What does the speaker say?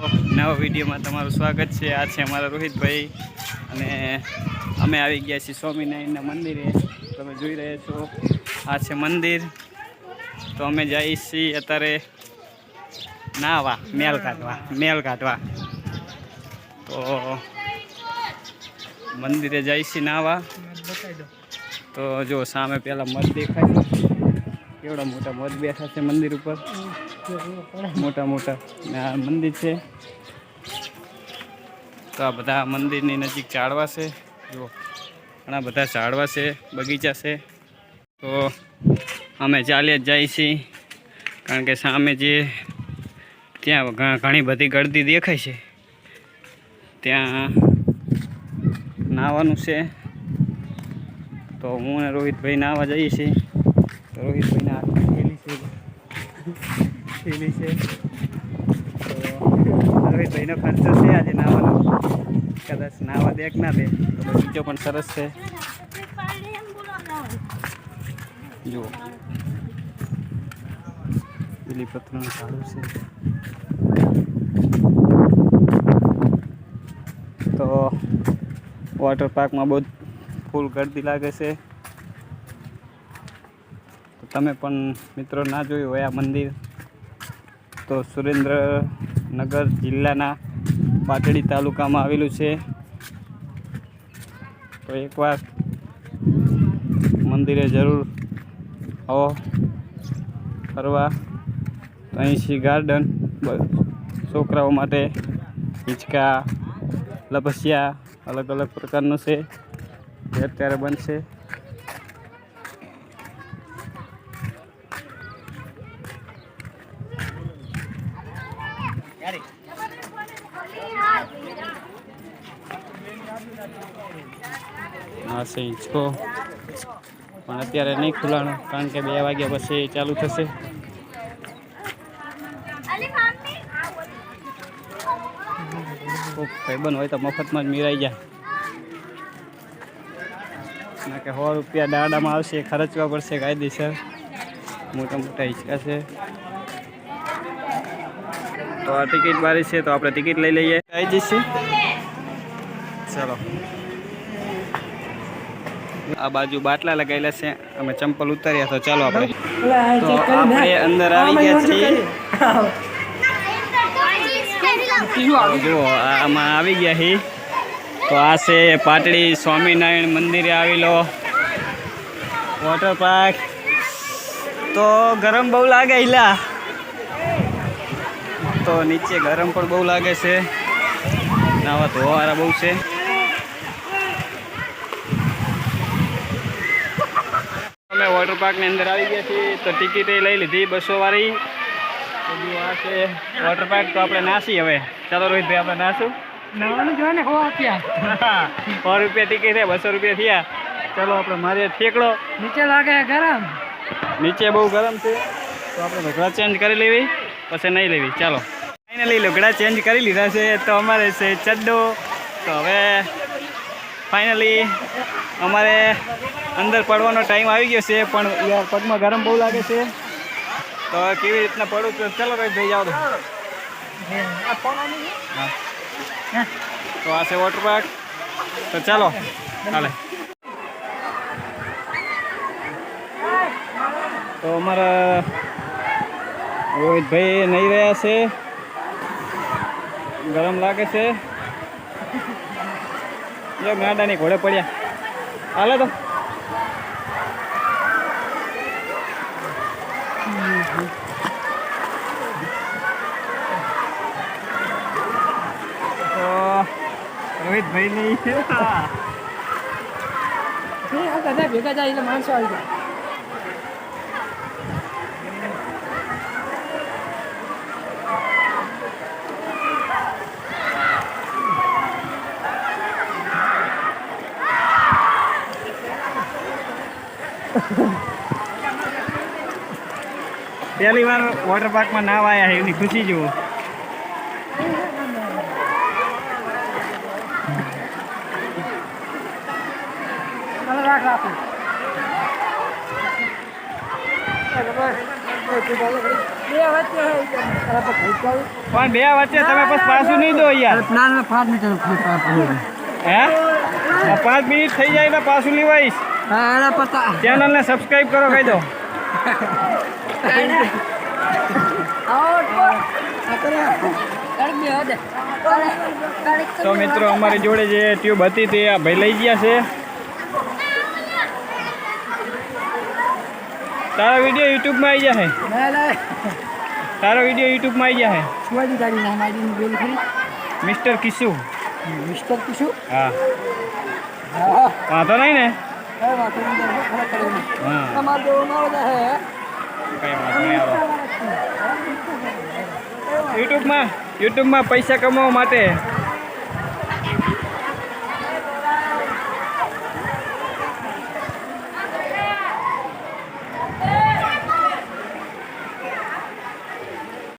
નવા વિડીયોમાં તમારું સ્વાગત છે. આ છે અમારા રોહિતભાઈ અને અમે આવી ગયા છીએ સ્વામિનારાયણના મંદિરે. તમે જોઈ રહ્યા છો, આ છે મંદિર. તો અમે જઈએ છીએ અત્યારે નાવા મેલ કાઢવા મેલ કાઢવા તો મંદિરે જઈએ છીએ નાવા. તો જો સામે પહેલાં મધ દેખાય કેવડા મોટા મધ બેઠા છે મંદિર ઉપર? મોટા મોટા. આ મંદિર છે. તો આ બધા મંદિરની નજીક ઝાડવા છે. જુઓ. ઘણા બધા ઝાડવા છે. બગીચા છે. તો અમે ચાલ્યા જ જઈએ છીએ. કારણ કે સામે જે ત્યાં ઘણી બધી ગળદી દેખાય છે. ત્યાં નાહવાનું છે. તો હું અને રોહિતભાઈ નાહવા જઈએ છીએ. રોહિતભાઈને થેલી છે. થેલી છે. તો ભાઈનો ખર્ચો છે, આજે નાવાનો. કદાચ નાહવા દે ના દે. તો બગીચો પણ સરસ છે. જુઓ. લીલી પથ્થરનું ઝાડું છે. તો વોટર પાર્કમાં બહુ ફૂલ ગરદી લાગે છે. તમે પણ મિત્રો ના જોયું હોય આ મંદિર. તો સુરેન્દ્રનગર જિલ્લાના પાટડી તાલુકામાં આવેલું છે. તો એકવાર મંદિરે જરૂર આવો, ફરવા. તો અહીં ગાર્ડન છોકરાઓ માટે હિંચકા, લપસિયા અલગ અલગ પ્રકારનું છે. જે અત્યારે બનશે. આ સહી. હિંચકો પણ અત્યારે નહીં ખુલાણું, કારણ કે બે વાગ્યા પછી ચાલુ થશે. ભાઈબંધ હોય તો મફતમાં જ મીરાઈ જાય. કે સો રૂપિયા દાડામાં આવશે, ખર્ચવા પડશે કાયદેસર. મોટા મોટા હિંચકા છે. તો આ ટિકિટ બારી છે, તો આપણે ટિકિટ લઈ લઈએ. આવી જઈશું. ચાલો. આ બાજુ બાટલા લગાવેલા છે અમે ચંપલ ઉતાર્યા તો ચાલો આપણે. તો આપણે અંદર આવી ગયા છીએ. જુઓ આમાં આવી ગયા હી. તો આ છે પાટડી સ્વામિનારાયણ મંદિરે આવેલો વોટર પાર્ક તો ગરમ બહુ લાગે ઈલા તો નીચે ગરમ પણ બહુ લાગે છે. નાવા ધોવાવાળા બહુ છે. અમે વોટર પાર્કની અંદર આવી ગયા છીએ. તો ટિકિટ એ લઈ લીધી બસોવાળી બધું આ છે વોટર પાર્ક તો આપણે નાસી હવે. ચાલો રોહિતભાઈ આપણે નાસું. નાવાનું જો ને હો આપ્યા સો રૂપિયા ટિકિટ છે બસો રૂપિયા થયા. ચાલો આપણે મારે ઠેકડો. નીચે લાગે ગરમ. નીચે બહુ ગરમ છે. તો આપણે ઘડા ચેન્જ કરી લેવી પછી નહીં લેવી. ચાલો. ફાઇનલી લુગડા ચેન્જ કરી લીધા છે. તો અમારે છે ચડ્ડો. તો હવે ફાઇનલી અમારે અંદર પડવાનો ટાઈમ આવી ગયો છે, પણ યાર પગમાં ગરમ બહુ લાગે છે. તો કેવી રીતના પડું તો ચાલો ભાઈ ભાઈ જાઓ. તો. આ છે વોટર પાર્ક તો ચાલો, ચાલે. તો અમારા રોહિતભાઈ નહીં રહ્યા છે. ગરમ લાગે છે. જો ગાડાની ઘોડે પડ્યા. હાલે તો. રોહિતભાઈ ની ભેગા જાય એટલે માણસો આવી જાય. પહેલી વાર વોટર પાર્કમાં નાવા આવ્યા એની ખુશી જુઓ. પણ બે વચ્ચે તમે પછી પાછું નહીં દો યાર. પાંચ મિનિટ હે? પાંચ મિનિટ થઈ જાય ને પાછું લેવાઈશ. હા પતા ચેનલને સબસ્ક્રાઇબ કરો કહી દો. તો મિત્રો અમારી જોડે જે ટ્યુબ હતી તે આ ભાઈ લઈ ગયા છે. તારો વીડિયો યુટ્યુબમાં આવી જાય તારો વીડિયો યુટ્યુબમાં આવી જાય શિવાજી તારી નામ આઈડી બોલ ખરી મિસ્ટર કિશુ. મિસ્ટર કિશુ? હા હા. વાંધો નહીં ને? યુટ્યુબમાં યુટ્યુબમાં પૈસા કમાવા માટે.